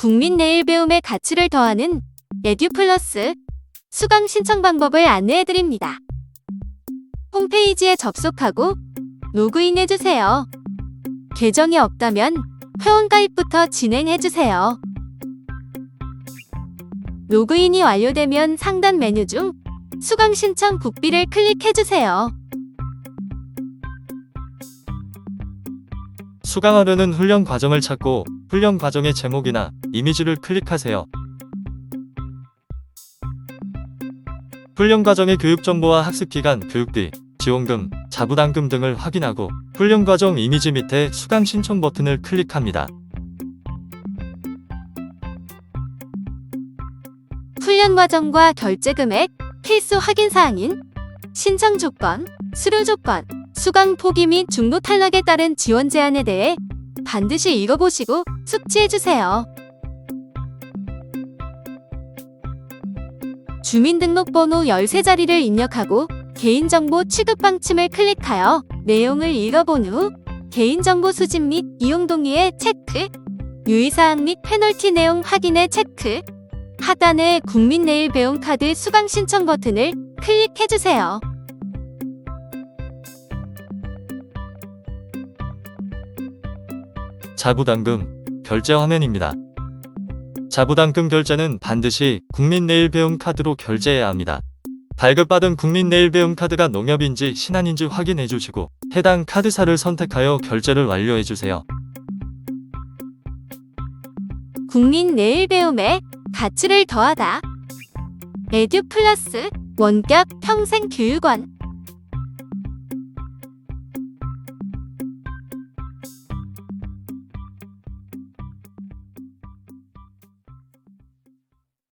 국민 내일 배움의 가치를 더하는 에듀플러스 수강 신청 방법을 안내해 드립니다. 홈페이지에 접속하고 로그인해 주세요. 계정이 없다면 회원 가입부터 진행해 주세요. 로그인이 완료되면 상단 메뉴 중 수강 신청 국비를 클릭해 주세요. 수강하려는 훈련 과정을 찾고 훈련 과정의 제목이나 이미지를 클릭하세요. 훈련 과정의 교육 정보와 학습 기간, 교육비, 지원금, 자부담금 등을 확인하고 훈련 과정 이미지 밑에 수강 신청 버튼을 클릭합니다. 훈련 과정과 결제 금액, 필수 확인 사항인 신청 조건, 수료 조건, 수강 포기 및 중도 탈락에 따른 지원 제한에 대해 반드시 읽어보시고 숙지해 주세요. 주민등록번호 13자리를 입력하고 개인정보 취급 방침을 클릭하여 내용을 읽어본 후 개인정보 수집 및 이용 동의에 체크, 유의사항 및 페널티 내용 확인에 체크, 하단의 국민 내일 배움 카드 수강 신청 버튼을 클릭해 주세요. 자부담금 결제 화면입니다. 자부담금 결제는 반드시 국민내일배움 카드로 결제해야 합니다. 발급받은 국민내일배움 카드가 농협인지 신한인지 확인해 주시고 해당 카드사를 선택하여 결제를 완료해 주세요. 국민 내일 배움의 가치를 더하다. 에듀 플러스 원격 평생 교육원